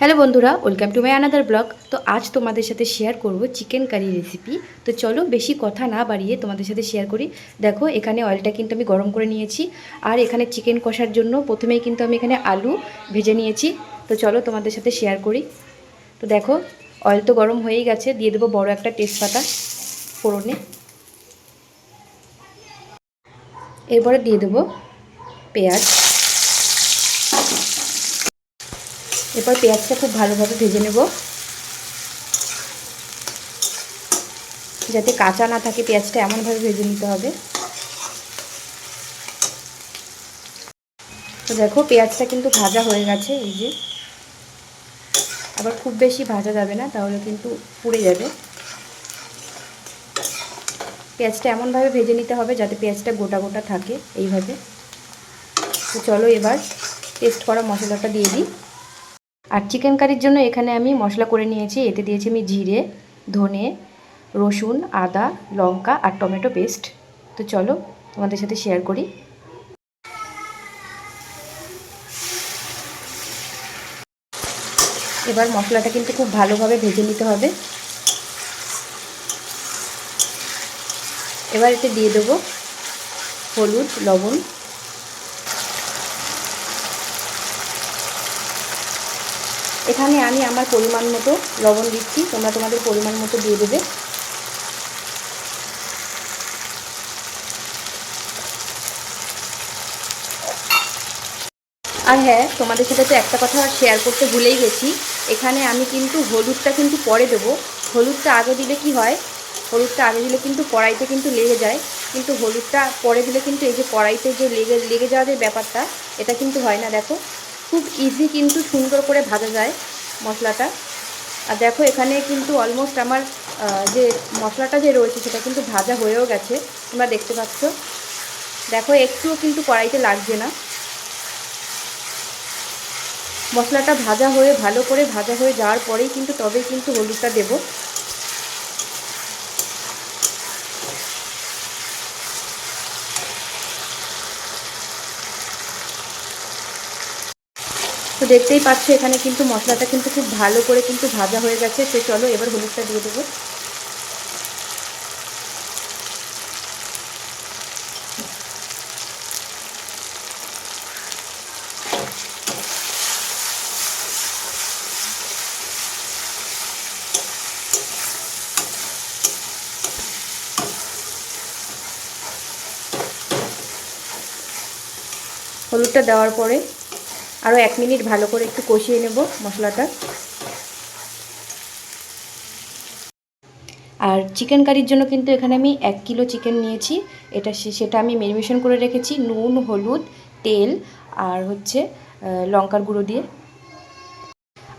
Hello বন্ধুরা, welcome to my another blog তো আজ তোমাদের সাথে শেয়ার করব চিকেন কারি রেসিপি তো চলো বেশি কথা না বাড়িয়ে তোমাদের সাথে শেয়ার করি। দেখো, এখানে অয়েলটা কিন্তু আমি গরম করে নিয়েছি। আর এখানে চিকেন কষার জন্য প্রথমেই কিন্তু আমি এখানে আলু ভেজে নিয়েছি। তো চলো তোমাদের সাথে শেয়ার করি। তো দেখো অয়েল তো গরম হয়েই গেছে। দিয়ে দেবো বড় একটা তেজপাতা ফোড়নে। এরপরে দিয়ে দেবো পেঁয়াজ। এরপর পেঁয়াজটা খুব ভালোভাবে ভেজে নেব। যাতে কাঁচা না থাকে, পেঁয়াজটা এমনভাবে ভেজে নিতে হবে। তো দেখো, পেঁয়াজটা কিন্তু ভাজা হয়ে গেছে, এই যে। আবার খুব বেশি ভাজা যাবে না, তাহলে কিন্তু পুড়ে যাবে। পেঁয়াজটা এমনভাবে ভেজে নিতে হবে, যাতে পেঁয়াজটা গোটা গোটা থাকে, এইভাবে। তো চলো এবার টেস্ট করা মশলাটা দিয়ে দিই। আর চিকেন কারির জন্য এখানে আমি মশলা করে নিয়েছি। এতে দিয়েছি আমি জিরে, ধনে, রসুন, আদা, লঙ্কা আর টমেটো পেস্ট। তো চলো তোমাদের সাথে শেয়ার করি। এবার মশলাটা কিন্তু খুব ভালোভাবে ভেজে নিতে হবে। এবার এতে দিয়ে দেবো হলুদ, লবণ এখানে আমি আমার পরিমাণ মতো লবণ দিচ্ছি। তোমরা তোমাদের পরিমাণ মতো দিয়ে দেবে। আর হ্যাঁ তোমাদের সাথে তো একটা কথা শেয়ার করতে ভুলেই গেছি। এখানে আমি কিন্তু হলুদটা কিন্তু পরে দেবো। হলুদটা আগে দিলে কি হয়? হলুদটা আগে দিলে কিন্তু কড়াইতে কিন্তু লেগে যায়। কিন্তু হলুদটা পরে দিলে কিন্তু এই যে কড়াইতে যে লেগে লেগে যাওয়া যে ব্যাপারটা, এটা কিন্তু হয় না। দেখো খুব ইজি কিন্তু সুন্দর করে ভাজা যায় মশলাটা। আর দেখো এখানে কিন্তু অলমোস্ট আমার যে মশলাটা যে রয়েছে সেটা কিন্তু ভাজা হয়েও গেছে। তোমরা দেখতে পাচ্ছ। দেখো একটুও কিন্তু কড়াইতে লাগছে না। মশলাটা ভাজা হয়ে, ভালো করে ভাজা হয়ে যাওয়ার পরেই কিন্তু তবেই কিন্তু হলুদটা দেবো। দেখতেই পাচ্ছ, এখানে কিন্তু মশলাটা কিন্তু খুব ভালো করে কিন্তু ভাজা হয়ে গেছে। তো চলো এবার হলুদটা দিয়ে দেবো। হলুদটা দেওয়ার পরে আরও এক মিনিট ভালো করে একটু কষিয়ে নেব মশলাটা। আর চিকেন কারির জন্য কিন্তু এখানে আমি এক কিলো চিকেন নিয়েছি। এটা সেটা আমি মেরিনেশন করে রেখেছি, নুন, হলুদ, তেল আর হচ্ছে লঙ্কার গুঁড়ো দিয়ে।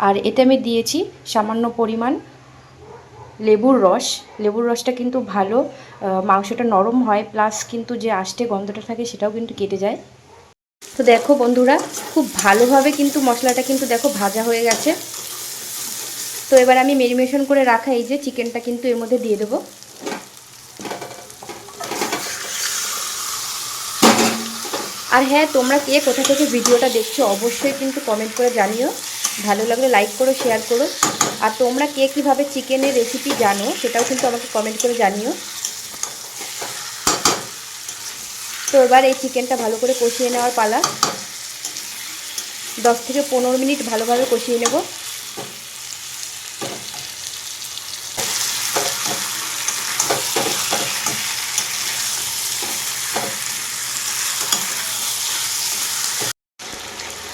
আর এতে আমি দিয়েছি সামান্য পরিমাণ লেবুর রস। লেবুর রসটা কিন্তু ভালো মাংসটা নরম হয় প্লাস কিন্তু যে আষ্টে গন্ধটা থাকে সেটাও কিন্তু কেটে যায়। তো দেখো বন্ধুরা, খুব ভালোভাবে কিন্তু মশলাটা কিন্তু দেখো ভাজা হয়ে গেছে। তো এবার আমি মেরিনেশন করে রাখা এই যে চিকেনটা কিন্তু এর মধ্যে দিয়ে দেবো। আর হ্যাঁ তোমরা কে কোথা থেকে ভিডিওটা দেখছ অবশ্যই কিন্তু কমেন্ট করে জানিও। ভালো লাগলে লাইক করো শেয়ার করো। আর তোমরা কে কীভাবে চিকেনের রেসিপি জানো সেটাও কিন্তু আমাকে কমেন্ট করে জানিও। তো এবার এই চিকেনটা ভালো করে কষিয়ে নেওয়ার পালা। দশ থেকে পনেরো মিনিট ভালোভাবে কষিয়ে নেব।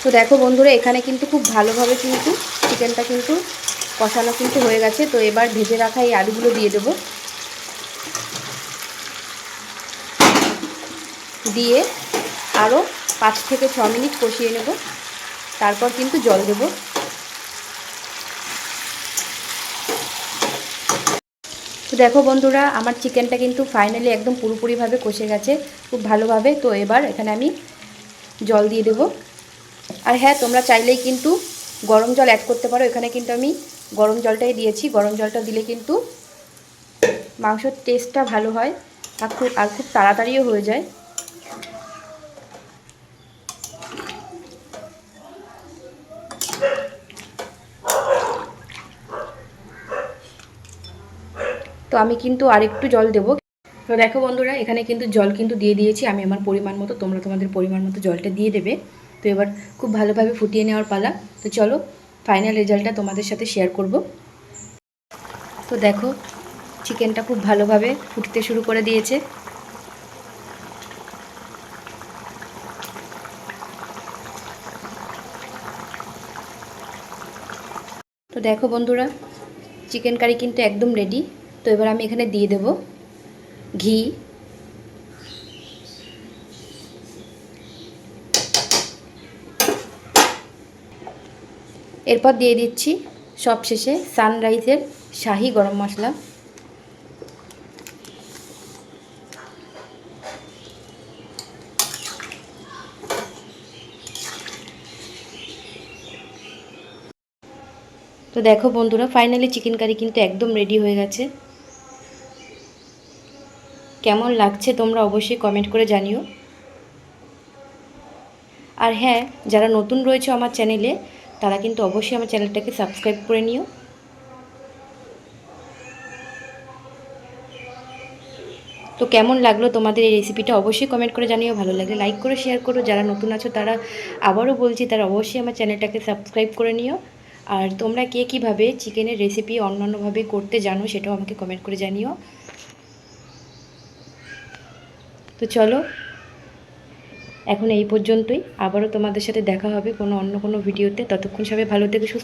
তো দেখো বন্ধুরা, এখানে কিন্তু খুব ভালোভাবে কিন্তু চিকেনটা কিন্তু কষানো কিন্তু হয়ে গেছে। তো এবার ভেজে রাখা এই আলুগুলো দিয়ে দেবো। দিয়ে আরও পাঁচ থেকে ছ মিনিট কষিয়ে নেব। তারপর কিন্তু জল দেব। তো দেখো বন্ধুরা, আমার চিকেনটা কিন্তু ফাইনালি একদম পুরোপুরিভাবে কষে গেছে, খুব ভালোভাবে। তো এবার এখানে আমি জল দিয়ে দেব। আর হ্যাঁ তোমরা চাইলেই কিন্তু গরম জল অ্যাড করতে পারো। এখানে কিন্তু আমি গরম জলটাই দিয়েছি। গরম জলটা দিলে কিন্তু মাংসর টেস্টটা ভালো হয় আর খুব আর খুব তাড়াতাড়িও হয়ে যায়। তো আমি কিন্তু আরেকটু জল দেবো। তো দেখো বন্ধুরা, এখানে কিন্তু জল কিন্তু দিয়ে দিয়েছি। আমি আমার পরিমাণ মতো, তোমরা তোমাদের পরিমাণ মতো জলটা দিয়ে দেবে। তো এবার খুব ভালোভাবে ফুটিয়ে নেওয়ার পালা। তো চলো ফাইনাল রেজাল্টটা তোমাদের সাথে শেয়ার করব। তো দেখো চিকেনটা খুব ভালোভাবে ফুটতে শুরু করে দিয়েছে। তো দেখো বন্ধুরা চিকেন কারি কিন্তু একদম রেডি তো এবার আমি এখানে দিয়ে দেব ঘি। এরপর দিয়ে দিচ্ছি সবশেষে সানরাইজের শাহি গরম মশলা। তো দেখো বন্ধুরা ফাইনালি চিকেন কারি কিন্তু একদম রেডি হয়ে গেছে। কেমন লাগছে তোমরা অবশ্যই কমেন্ট করে জানিও। আর হ্যাঁ যারা নতুন রয়েছে আমার চ্যানেলে তারা কিন্তু অবশ্যই আমার চ্যানেলটাকে সাবস্ক্রাইব করে নিও। তো কেমন লাগল তোমাদের এই রেসিপিটা অবশ্যই কমেন্ট করে জানিও। ভালো লাগলে লাইক করে শেয়ার করো। যারা নতুন আছো তারা আবারও বলছি, তারা অবশ্যই আমার চ্যানেলটাকে সাবস্ক্রাইব করে নিও। আর তোমরা কে কীভাবে চিকেনের রেসিপি অন্যান্যভাবে করতে জানো সেটাও আমাকে কমেন্ট করে জানিও। তো চলো, এখন এই পর্যন্তই। আবারও তোমাদের সাথে দেখা হবে কোনো অন্য কোনো ভিডিওতে। ততক্ষণ সবাই ভালো থেকে, সুস্থ